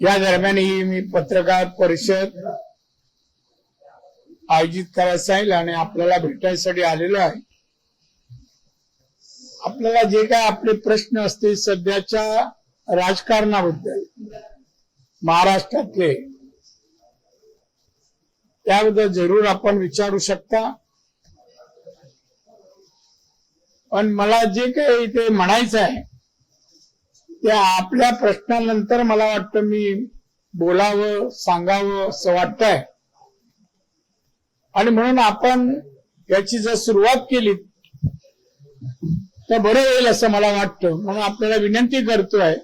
या दरम्यान ही मी पत्रकार परिषद आयोजित करायला सांगितलं आणि आपल्याला भेटायसाठी आलेलो आहे. आपल्याला जे काय आपले प्रश्न असतील सध्याच्या राजकारणाबद्दल महाराष्ट्रातले त्याबद्दल जरूर आपण विचारू शकता. पण मला जे काही इथे म्हणायचं आहे त्या आपल्या प्रश्नानंतर मला वाटतं मी बोलावं सांगावं असं वाटतंय. आणि म्हणून आपण याची जर सुरुवात केली तर बरं होईल असं मला वाटतं. म्हणून आपल्याला विनंती करतोय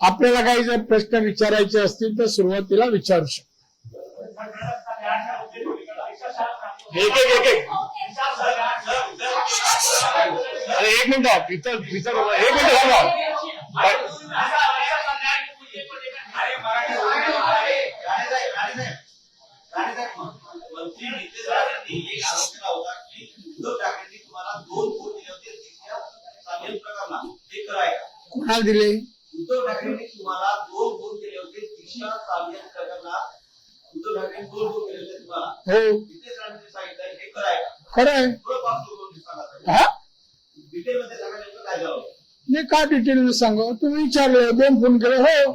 आपल्याला काही जर प्रश्न विचारायचे असतील तर सुरुवातीला विचारू शकतो. एक एक एक एक. मिनिट. इथं एक मिनिट मंत्री तुम्हाला दोन दिले होते का? कोणाला दिले? उद्धव ठाकरेंनी तुम्हाला दोन फोन केले होते दिशा चालेल प्रकरणात उद्धव ठाकरेंनी दोन फोन केले होते तुम्हाला हो. नितेश राणेंनी सांगितलं हे खरं आहे. का खरं आहे थोडं पासून सांगा हा? मध्ये काय झालं मी का डिटेल सांगू? तुम्ही विचारले दोन फोन केले हो.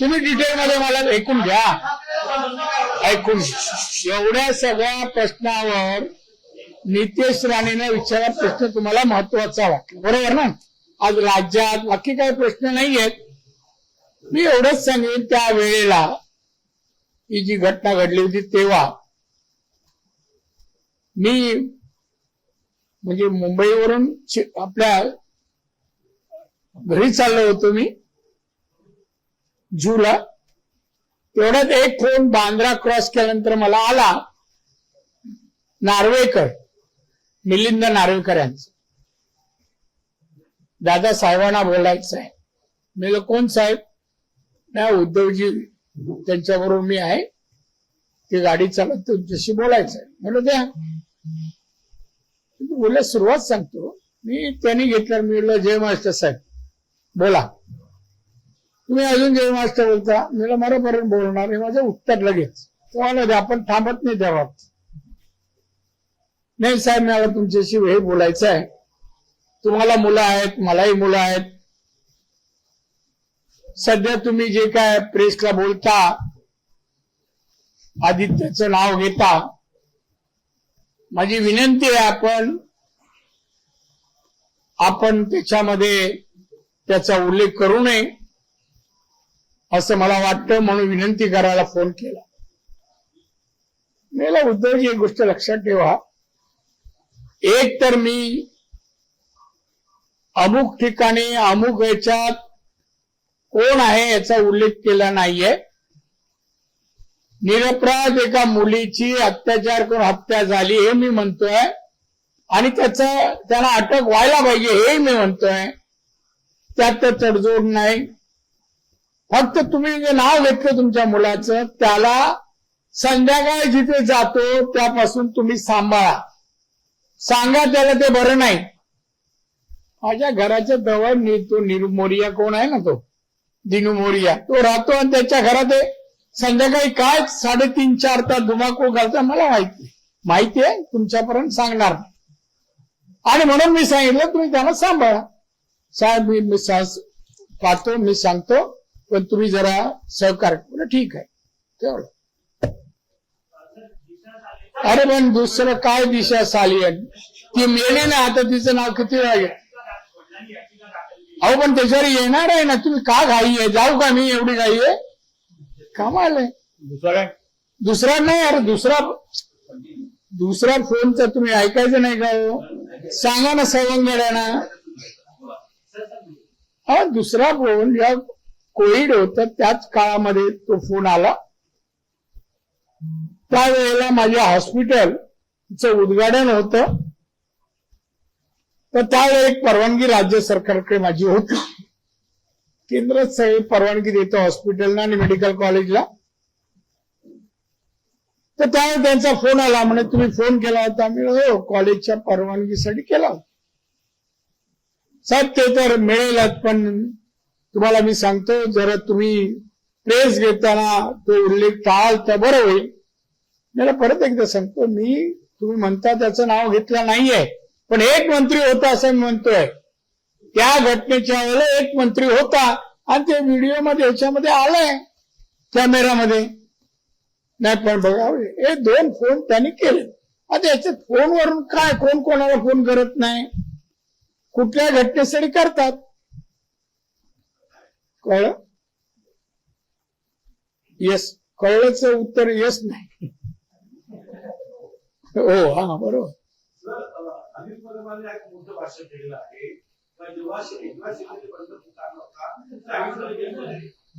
तुम्ही डिटेल मध्ये मला ऐकून घ्या. ऐकून. एवढ्या सगळ्या प्रश्नावर नितेश राणेने विचारला प्रश्न तुम्हाला महत्त्वाचा वाटला. बरोबर ना? आज राज्यात बाकी काही प्रश्न नाही आहेत मी एवढंच सांगेन त्या वेळेला ही जी घटना घडली होती तेव्हा मी म्हणजे मुंबईवरून आपल्या घरी चाललो होतो मी जूला. तेवढ्यात एक फोन बांद्रा क्रॉस केल्यानंतर मला आला नार्वेकर मिलिंद नार्वेकर यांचा. दादा साहेबांना बोलायचं आहे. मी कोण साहेब? नाही उद्धवजी त्यांच्याबरोबर मी आहे. ती गाडी चालत तुमच्याशी बोलायचं आहे. म्हणलं द्या. बोलल्या सुरुवात सांगतो. मी त्यांनी घेतलं मी म्हटलं जय मास्टर साहेब बोला. तुम्ही अजून जय मास्टर बोलता? मी मरापर्यंत बोलणार. हे माझं उत्तर लगेच. तुम्हाला आपण थांबत नाही त्या बाबतीत नाही साहेब मला तुमच्याशी हे बोलायचं आहे. तुम्हाला मुलं आहेत मलाही मुलं आहेत. सध्या तुम्ही जे काय प्रेसला बोलता आदित्यचं नाव घेता माझी विनंती आहे आपण आपण त्याच्यामध्ये त्याचा उल्लेख करू नये असं मला वाटतं म्हणून विनंती करायला फोन केला. मला उद्धवजी एक गोष्ट लक्षात ठेवा. एक तर मी अमुक ठिकाणी अमुक याच्यात कोण आहे याचा उल्लेख केला नाहीये. निरपराध एका मुलीची अत्याचार करून हत्या झाली हे मी म्हणतोय. आणि त्याच त्याला अटक व्हायला पाहिजे हे मी म्हणतोय. त्यात तर तडजोड नाही. फक्त तुम्ही जे नाव घेतलं तुमच्या मुलाचं त्याला संध्याकाळी जिथे जातो त्यापासून तुम्ही सांभाळा. सांगा त्याला ते बरं नाही. माझ्या घराच्या जवळ तो निरू मोरिया कोण आहे ना तो? दिनू मोरिया. तो राहतो आणि त्याच्या घरात संध्याकाळी काय? साडेतीन चार तास धुमाकूळ घालता मला माहिती माहिती आहे तुमच्यापर्यंत सांगणार आणि म्हणून मी सांगितलं तुम्ही त्यांना सांभाळा. साहेब मी मी पाहतो मी सांगतो पण तुम्ही जरा सहकार्य ठीक आहे. तेवढं. अरे पण दुसरं काय दिशा साली आहे? ती मेली ना आता तिचं नाव किती वेळा अहो पण त्याच्यावर येणार आहे ना तुम्ही का घाई आहे? जाऊ का मी एवढी घाई आहे? कमाल आहे. दुसरा काय? दुसरा नाही अरे दुसरा दुसरा फोनचा तुम्ही ऐकायचं नाही का हो? सांगा ना सवंगड्यांना. हा दुसरा फोन या कोविड होत त्याच काळामध्ये तो फोन आला. त्यावेळेला माझ्या हॉस्पिटलचं उद्घाटन होतं. तर त्यावेळी एक परवानगी राज्य सरकारकडे माझी होती. केंद्र सगळी परवानगी देतो हॉस्पिटलला आणि मेडिकल कॉलेजला. तर त्यावेळी त्यांचा फोन आला म्हणे तुम्ही फोन केला होता. मी हो कॉलेजच्या परवानगीसाठी केला होता. साहेब ते तर मिळेलच पण तुम्हाला मी सांगतो जरा तुम्ही प्रेस घेताना तो उल्लेख टाळाल तर बरं होईल. मला परत एकदा सांगतो मी तुम्ही म्हणता त्याचं नाव घेतलं नाहीये पण एक मंत्री होता असं मी म्हणतोय. त्या घटनेच्या वेळेला एक मंत्री होता आणि ते व्हिडिओमध्ये याच्यामध्ये आलंय कॅमेरामध्ये नाही पण बघा हे दोन फोन त्यांनी केले. आता याच्यात फोनवरून काय? कोण कोणाला फोन करत नाही? कुठल्या घटनेसाठी करतात? कळलं? येस कळलंच उत्तर येस नाही. हो हा बरोबर. जेव्हा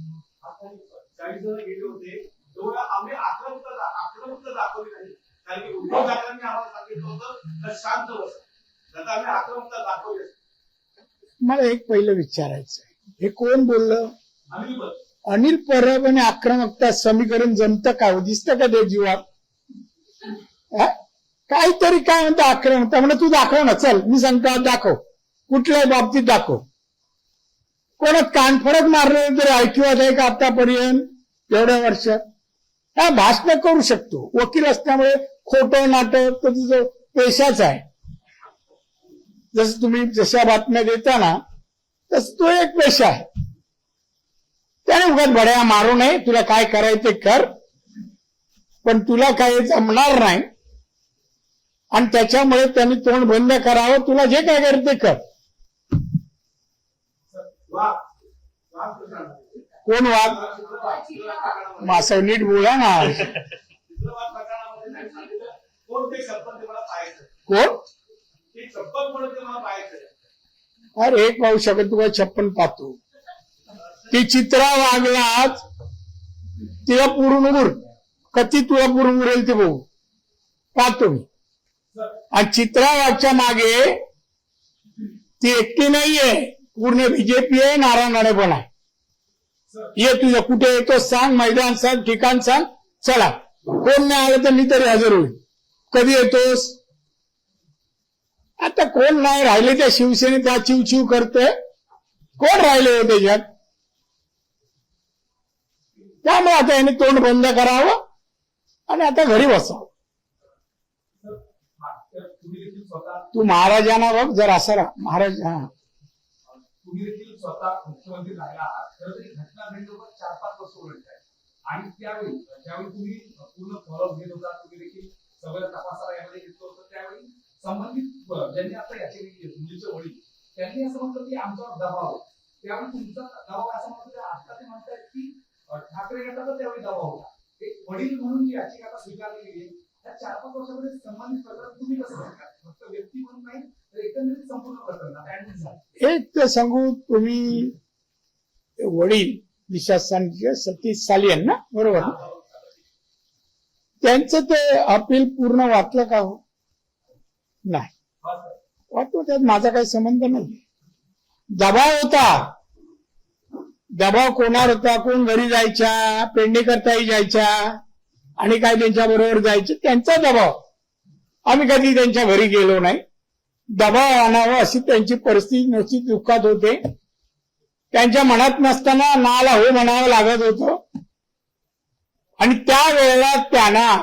चाळीस जण गेले होते आम्ही आक्रमकता आक्रमकता दाखवली नाही कारण की उद्धव ठाकरेंनी आम्हाला सांगितलं होतं तर शांत आता आम्ही आक्रमकता दाखवली मला एक पहिलं विचारायचं हे कोण बोललं? अनिल परब आणि आक्रमकता समीकरण जमतं का? दिसत दिसतं का ते जीवात काहीतरी काय म्हणतो आक्रमकता म्हणजे तू दाखव ना चल मी सांगतो दाखव. कुठल्याही बाबतीत दाखव. कोणात कानफडक मारले तरी ऐकिवात आहे का आतापर्यंत? एवढ्या वर्षात. हा भाषण करू शकतो. वकील असल्यामुळे खोटं नाटक तर तुझं पेशाच आहे. जसं तुम्ही जशा बातम्या देता ना तो एक पेशा आहे. त्याने उगाच बड्या मारू नये. तुला काय करायचं ते कर. पण तुला काही जमणार नाही. आणि त्याच्यामुळे त्यांनी तोंड बंद करावं. तुला जे काय करायचं ते कर. कोण वाघ? मासा नीट बोला ना. कोण? अरे एक पाहू शकत तुला छप्पन पाहतो. ती चित्रा वागलाच तिला पुरून उर कधी तुला पुरून उरेल ते बघू. पाहतो मी. आणि चित्रा वागच्या मागे ती एकटी नाहीये. पूर्ण बीजेपी आहे नारायण पण आहे. ये तुझं कुठे येतो सांग मैदान सांग ठिकाण सांग चला. कोण नाही आलं तर मी तरी हजर होईल कधी येतोस? आता कोण नाही राहिले त्या शिवसेने त्या चिवचिव करते. कोण राहिले हो त्याच्यात? त्यामुळे आता याने तोंड बंद करावं आणि आता घरी बसावं. तू महाराजांना बघ जर असं महाराज हा. तुम्ही देखील स्वतः मुख्यमंत्री झाला आहात खरं तर ही घटना घडल्यावर चार पाच वर्ष उलट आहे आणि त्यावेळी ज्यावेळी तुम्ही पूर्ण फॉलोअप घेत होता तुम्ही देखील सगळं तपासाला यामध्ये घेतलं होतं त्यावेळी संबंधित ज्यांनी आता याची मुलीचे वडील त्यांनी असं म्हटलं की आमच्यावर दबाव त्यावेळी तुमचा दबाव असं म्हणत आता ते म्हणतायत की ठाकरे गटाचा त्यावेळी दबाव होता. एक वडील म्हणून जी याचिका आता स्वीकारली गेली त्या चार पाच वर्षामध्ये संबंधित प्रकरण तुम्ही कसं बघता? फक्त व्यक्ती म्हणून नाही एक तर सांगू तुम्ही वडील निशास्थानचे सतीश सालियन ना? बरोबर त्यांचं ते अपील पूर्ण वाचलं का हो? नाही. वाटतो त्यात माझा काही संबंध नाही. दबाव होता. दबाव कोणावर होता? कोण घरी जायच्या? पेंडेकरताही जायच्या? आणि काय त्यांच्या बरोबर जायचे? त्यांचा दबाव. आम्ही कधी त्यांच्या घरी गेलो नाही. दबाव आणावा अशी त्यांची परिस्थिती नव्हती दुःखात होते. त्यांच्या मनात नसताना नाला हो म्हणावं लागत होत. आणि त्यावेळेला त्यांना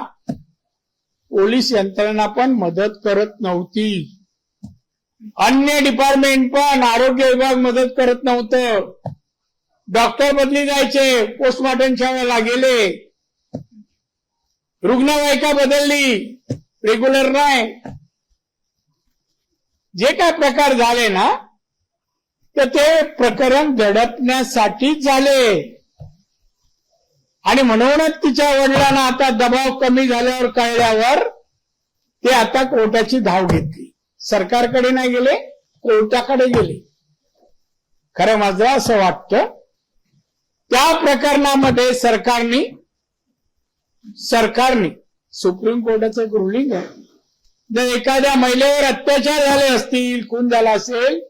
पोलीस यंत्रणा पण मदत करत नव्हती. अन्य डिपार्टमेंट पण आरोग्य विभाग मदत करत नव्हतं. डॉक्टर बदली जायचे पोस्टमॉर्टमच्या वेळेला गेले रुग्णवाहिका बदलली रेग्युलर नाही. जे काय प्रकार झाले ना तर ते प्रकरण दडपण्यासाठीच झाले. आणि म्हणूनच तिच्या वडिलांना आता दबाव कमी झाल्यावर कळल्यावर ते आता कोर्टाची धाव घेतली. सरकारकडे नाही गेले कोर्टाकडे गेले. खरं माझं असं वाटतं त्या प्रकरणामध्ये सरकारने सरकारने सुप्रीम कोर्टाचं एक रुलिंग आहे. जर एखाद्या महिलेवर अत्याचार झाले असतील खून झाला असेल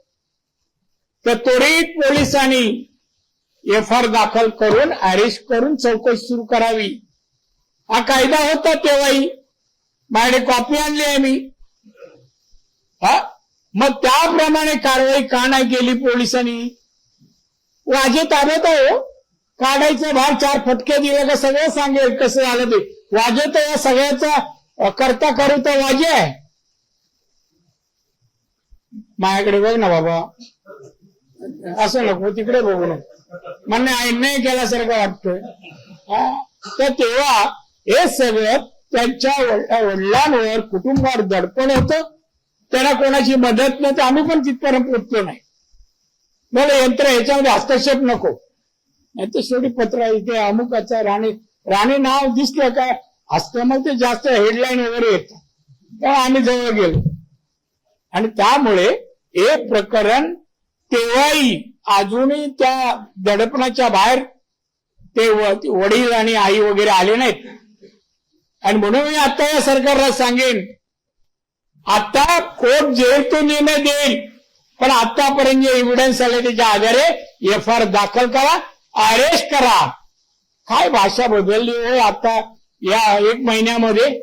तर त्वरित पोलिसांनी एफ आर दाखल करून अरेस्ट करून चौकशी सुरू करावी. हा कायदा होता तेव्हाही. माझ्याकडे कॉपी आणली आहे मी हा? मग त्याप्रमाणे कारवाई का नाही केली पोलिसांनी? वाजे ताब्यात आहे हो. काढायचं भाग चार फटके दिले का सगळं सांगेल कसं झालं ते. वाजे तर या सगळ्याचा अ, करता करू तर वाजे. माझ्याकडे बघ ना बाबा. असं नको तिकडे बघू नको. म्हणणे अन्याय केल्यासारखं वाटतोय. तर तेव्हा हे सगळं त्यांच्या वडिलांवर कुटुंबावर दडपण होतं. त्यांना कोणाची मदत नाही तर आम्ही पण तिथपर्यंत पोचलो नाही. बरं यंत्र याच्यामध्ये हस्तक्षेप नको. नाही तर शेवटी पत्र इथे अमुकाचा राणी राणी नाव दिसलं का? असतं मग ते जास्त हेडलाईन वगैरे येतात. तेव्हा आम्ही जवळ गेलो. आणि त्यामुळे हे प्रकरण तेव्हाही अजूनही त्या दडपणाच्या बाहेर ते व- ते वडील आणि आई वगैरे आले नाहीत. आणि म्हणून मी आता या सरकारला सांगेन आता कोर्ट जे तो निर्णय देईल पण आतापर्यंत जे एव्हिडन्स आले त्याच्या आधारे एफ आर दाखल करा अरेस्ट करा. काय भाषा बदलली हो आता? या एक महिन्यामध्ये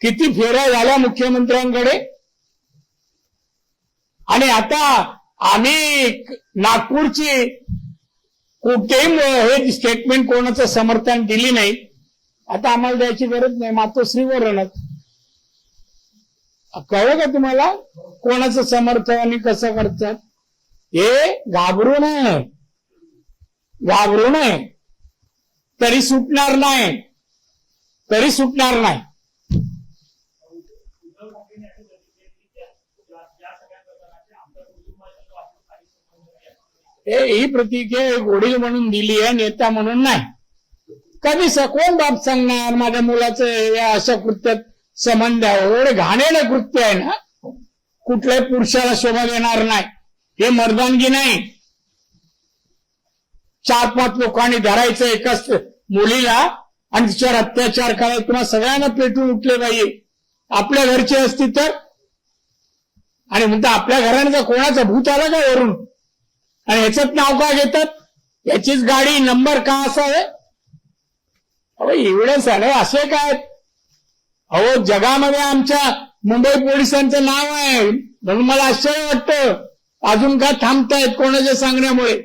किती फेऱ्या झाल्या मुख्यमंत्र्यांकडे? आणि आता आम्ही नागपूरची कुठेही हे स्टेटमेंट कोणाचं समर्थन दिली नाही. आता आम्हाला द्यायची गरज नाही मातोश्रीवरूनच कळलं का तुम्हाला कोणाचं समर्थन आणि कसं करतात? हे घाबरू नये. घाबरू नये. तरी सुटणार नाही. तरी सुटणार नाही. हे ही प्रतिके वडील म्हणून दिली आहे नेता म्हणून नाही. कधी स- कोण बाप सांगणार माझ्या मुलाचं या अशा कृत्यात संबंध आहे. एवढे घाणेरडे कृत्य आहे ना. कुठल्याही पुरुषाला शोभा देणार नाही. हे मर्दानगी नाही. चार पाच लोकांनी धरायचं एकाच मुलीला आणि तिच्यावर अत्याचार करायला तुम्हाला सगळ्यांना पेटून उठले पाहिजे. आपल्या घरचे असती तर? आणि म्हणतो आपल्या घराण्याचा कोणाचा भूत आला का वरून? आणि ह्याच नाव का घेतात? याचीच गाडी नंबर का असावे अहो एवढंच आलं असे काय? अहो जगामध्ये आमच्या मुंबई पोलिसांचं नाव आहे. म्हणून मला आश्चर्य वाटतं. अजून का थांबतायत कोणाच्या सांगण्यामुळे?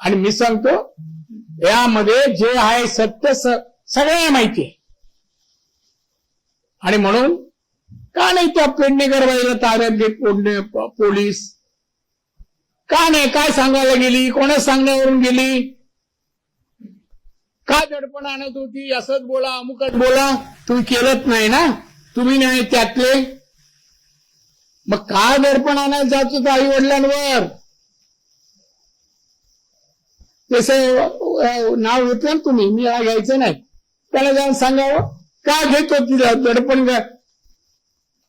आणि मी सांगतो यामध्ये जे आहे सत्य सगळ्या माहिती आहे. आणि म्हणून का नाही त्या पेडणेकर बाईला ताब्यात घेत पोडणे पोलीस? का नाही? काय सांगायला गेली? कोणा सांगण्यावरून गेली? का दडपण आणत होती? असंच बोला अमुकच बोला. तुम्ही केलंच नाही ना? तुम्ही नाही त्यातले? मग का दडपण आणायला जात होतं आई वडिलांवर? त्याचं नाव घेतलं ना तुम्ही मी हा घ्यायचं नाही. त्याला जाऊन सांगावं का घेतो तिला दडपण घ्या.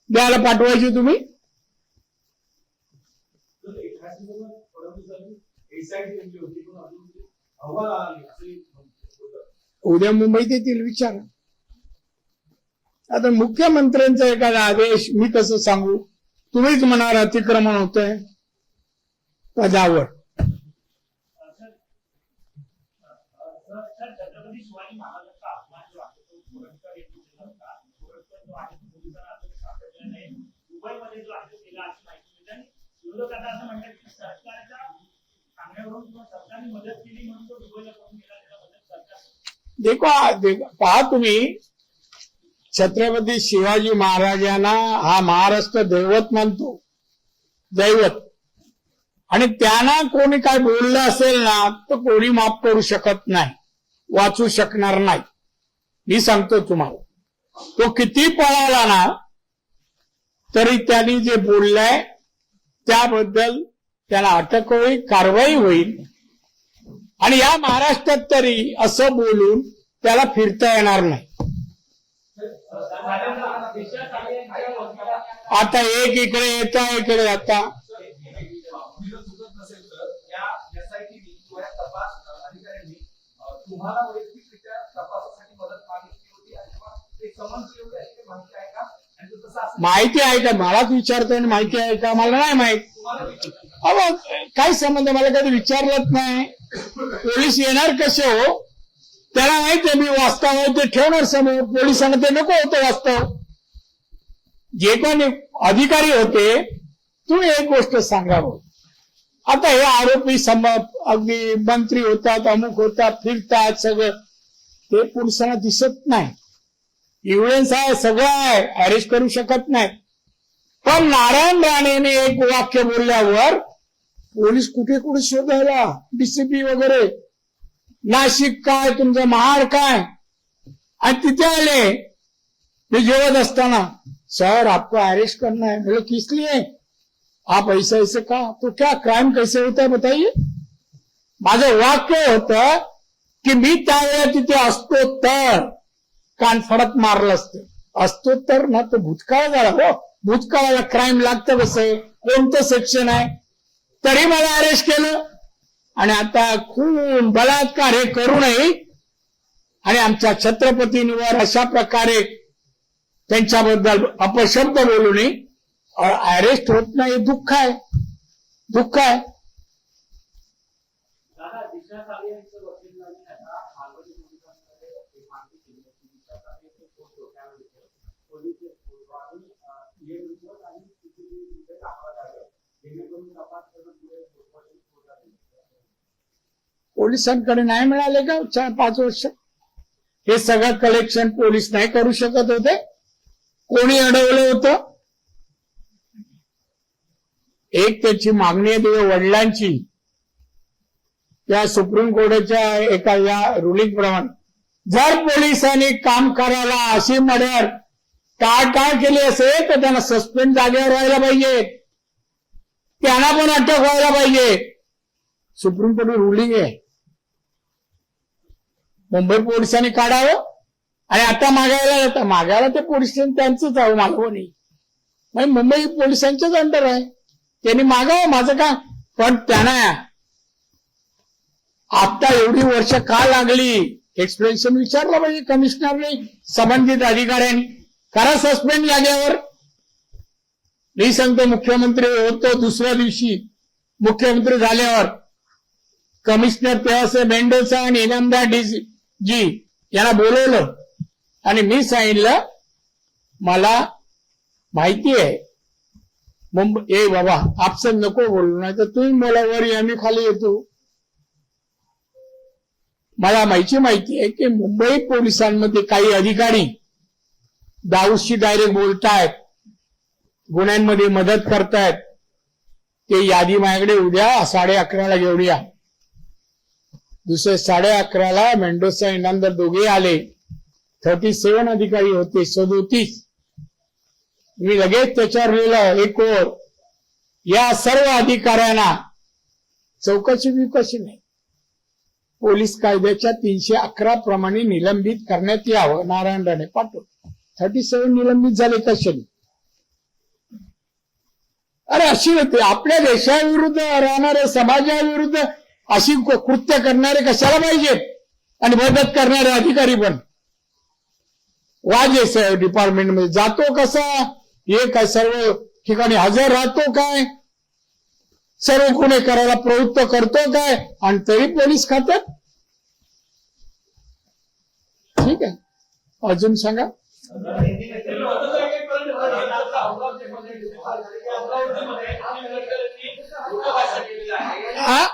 द्यायला पाठवायची तुम्ही. उद्या मुंबईत येतील विचार. आता मुख्यमंत्र्यांचा एखादा आदेश मी कसं सांगू. तुम्हीच म्हणाल अतिक्रमण होतंय. पदावर sir sir sir Chhatrapati Shivaji महाराजांचा अपमान जो आहे तो पुरस्कार येतो होता पुरस्कार जो आहे तो पोलिसांना अजून सापडलेला नाही दुबईमध्ये जो आहे तो केला अशी माहिती मिळते आणि विरोधकांना असं म्हणतात की सरकारच्या सांगण्यावरून किंवा सरकारने मदत केली म्हणून तो दुबईला गेला त्याला मदत सरकार देखो देखो- पहा तुम्ही छत्रपती शिवाजी महाराजांना हा महाराष्ट्र दैवत मानतो दैवत. आणि त्यांना कोणी काय बोललं असेल ना तर कोणी माफ करू शकत नाही वाचू शकणार नाही. मी सांगतो तुम्हाला. तो किती पळाला ना तरी त्यांनी जे बोललंय त्याबद्दल त्याला अटक होईल कारवाई होईल. आणि या महाराष्ट्रात तरी असं बोलून त्याला फिरता येणार नाही. आता एक इकडे येता इकडे जाता तुम्हाला चुकत नसेल तर या एसआयटीने किंवा या तपास अधिकाऱ्यांनी अं, तुम्हाला वैयक्तिकरित्या तपासासाठी मदत मागितली होती आणि किंवा ते समन्स एवढे आहे ते माहिती आहे का आणि तो तसं असेल माहिती आहे का? मलाच विचारतोय आणि माहिती आहे का? मला नाही माहीत. अहो काय संबंध? मला कधी विचारलंच नाही. पोलीस येणार कसे हो? त्याला माहिती आहे मी वास्तव ते ठेवणार समोर. पोलिसांना ते नको होतं वास्तव. जे कोणी अधिकारी होते तुम्ही एक गोष्ट सांगावं आता हे आरोपी अगदी मंत्री होतात अमुक होतात फिरतात सगळं. ते पोलिसांना दिसत नाही. इव्हिडन्स आहे सगळं आहे. अरेस्ट करू शकत नाही. पण नारायण राणेने एक वाक्य बोलल्यावर पोलीस कुठे कुठे शोधायला? डीसीपी वगैरे. नाशिक काय तुमचं महाड काय? आणि तिथे आले. मी जेवत असताना सर आपको अरेस्ट करना है. बोले किस लिए? आप ऐसे ऐसे का? तो क्या क्राइम कैसे होता है बताइए. माझं वाक्य होतं की मी त्यावेळेला तिथे असतो तर. कान फडत मारलं असतं. असतो तर ना तो भूतकाळ झाला हो. भूतकाळाला क्राईम लागतं कसं आहे? कोणतं सेक्शन आहे? तरी मला अरेस्ट केलं. आणि आता खून बलात्कार हे करू नये आणि आमच्या छत्रपतींवर अशा प्रकारे त्यांच्याबद्दल अपशब्द बोलू नये अरेस्ट होत नाही दुःख आहे. दुःख आहे दादा दिशा साली यांचं वकीलांनी आता मालवणी पोलिसांकडे एक मागणी केली होती दिशा साली यांचे फोटो त्यावेळी पोलीसचे फोटो आणि ये रिपोर्ट आणि सीसीटीव्ही फुटेज आम्हाला द्यावे जेणेकरून तपास करून पुढे चौकशी होत आहे. पोलिसांकडे नाही मिळाले का चार पाच वर्ष? हे सगळं कलेक्शन पोलीस नाही करू शकत होते. कोणी अडवलं होतं? एक त्याची मागणी आहे तुझ्या वडिलांची. त्या सुप्रीम कोर्टाच्या एका या रुलिंग प्रमाणे. जर पोलिसांनी काम करायला अशी काय काय केली असेल तर त्यांना सस्पेंड जागेवर व्हायला पाहिजे. त्यांना पण अटक व्हायला पाहिजे. सुप्रीम कोर्ट रुलिंग आहे. मुंबई पोलिसांनी काढावं? आणि आता मागायला जातं. मागायला ते पोलीस स्टेशन त्यांचंच आहे नाही म्हणजे मुंबई पोलिसांच्याच अंडर आहे. त्यांनी मागावं माझं का? पण त्यांना आता एवढी वर्ष का लागली? एक्सप्लेनेशन विचारलं पाहिजे कमिशनरने संबंधित अधिकाऱ्यांनी. करा सस्पेंड जागेवर मी सांगतो मुख्यमंत्री होतो दुसऱ्या दिवशी. मुख्यमंत्री झाल्यावर. कमिशनर तेव्हा मेंडोसा आणि इनामदार डीसी जी यांना बोलवलं. आणि मी सांगितलं मला माहिती आहे. मुंबई ए बाबा आपसन नको बोलू नाही तर तुम्ही मला वर या, मी खाली येतो. मला माहिती माहिती आहे की मुंबई पोलिसांमध्ये काही अधिकारी दाऊदशी डायरेक्ट बोलतायत गुन्ह्यांमध्ये मदत करतायत. ते यादी माझ्याकडे उद्या साडे अकराला घेऊन या. दुसरे साडे अकराला मेंडोसा इनामदार दोघे आले. थर्टी सेवन अधिकारी होते सदोतीस मी लगेच त्याच्यावर लिहिलं एक ओर या सर्व अधिकाऱ्यांना चौकशी विकशी नाही. पोलीस कायद्याच्या तीनशे अकरा प्रमाणे निलंबित करण्यात यावं नारायण राणे पाठव थर्टी सेव्हन निलंबित झाले कशाने अरे अशी होते आपल्या देशाविरुद्ध राहणाऱ्या समाजाविरुद्ध अशी कृत्य करणारे कशाला पाहिजेत आणि मदत करणारे अधिकारी पण. वाजे डिपार्टमेंटमध्ये जातो कसा? हे काय सर्व ठिकाणी हजर राहतो काय? सर्व गुन्हे करायला प्रवृत्त करतो काय? आणि तरी पोलीस खात्यात? ठीक आहे. अजून सांगा अमरावतीमध्ये नितीन गडकरींनी मोठं भाषण केलेलं आहे आ?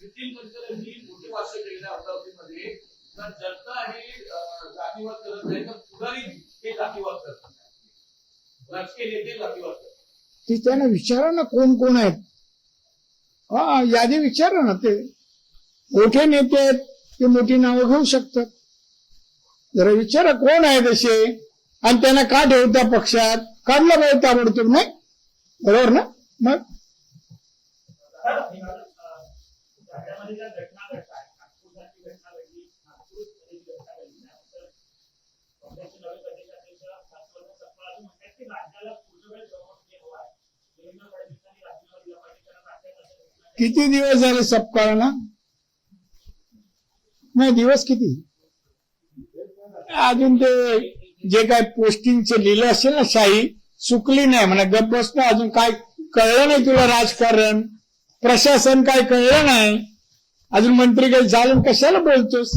नितीन गडकरींनी मोठी भाषण केलेलं आहे अमरावतीमध्ये तर जनता ही अं, जातीवाद करत नाही तर पुढारी हे जातीवाद करतात राजकीय नेते जातीवाद करतात त्यांना विचारा ना कोण कोण आहेत. हा यादी विचारा ना ते. मोठे नेते आहेत ते मोठी नावं घेऊ शकतात. जरा विचारा कोण आहेत असे. आणि त्यांना का ठेवता पक्षात? काढलं पाहिजे ताबडतोब नाही? बरोबर ना? मग राज्यामध्ये ज्या घटना घडतात नागपूरसारखी घटना घडली नागपूरमध्ये जी घटना घडली त्यानंतर काँग्रेसचे नवे प्रदेशाध्यक्ष हर्षवर्धन सपकाळ अजून म्हणतात की राज्याला पूर्णवेळ गव्हर्नमेंट हवा आहे देवेंद्र फडणवीसांनी राजीनामा दिला पाहिजे कारण राज्यात असं घटना घडली. किती दिवस झाले सपकाळाला नाही दिवस किती? अजून ते जे काय पोस्टिंगचे लिहिलं असेल ना शाही चुकली नाही म्हणा गप बसणं अजून काय कळलं नाही तुला राजकारण? प्रशासन काय कळलं नाही? अजून मंत्री काही झालं कशाला बोलतोस?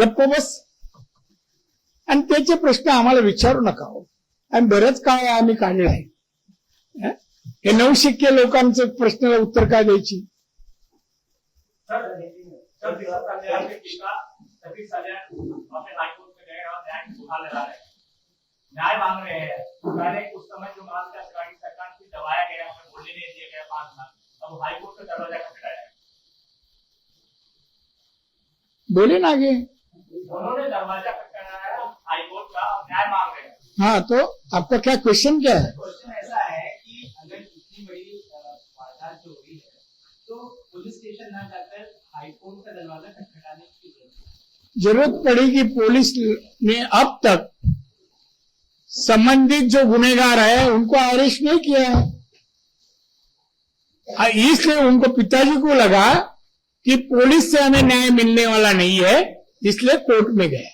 गप्प बस. आणि त्याचे प्रश्न आम्हाला विचारू नका हो. आणि बरंच काय आम्ही काढलं आहे हं? हे नवशिक्य लोकांचं प्रश्नाला उत्तर काय द्यायची? न्याय हैं मांग रहे हैं पहले उस समय जो सरकार की सरकार की दबाया गया हमें बोलने नहीं दिया गया पांच साल अब हाईकोर्ट का दरवाजा खटखटाया है बोले ना आगे. उन्होंने दरवाजा खटखटाया हाईकोर्ट का न्याय मांग रहे हैं। हाँ तो आपका क्या क्वेश्चन क्या है? ज़रूरत पड़ी कि पुलिस ने अब तक संबंधित जो गुनेगार है, उनको अरेस्ट नहीं किया है, इसलिए उनको पिताजी को लगा कि पुलिस से हमें न्याय मिलने वाला नहीं है, इसलिए कोर्ट में गए।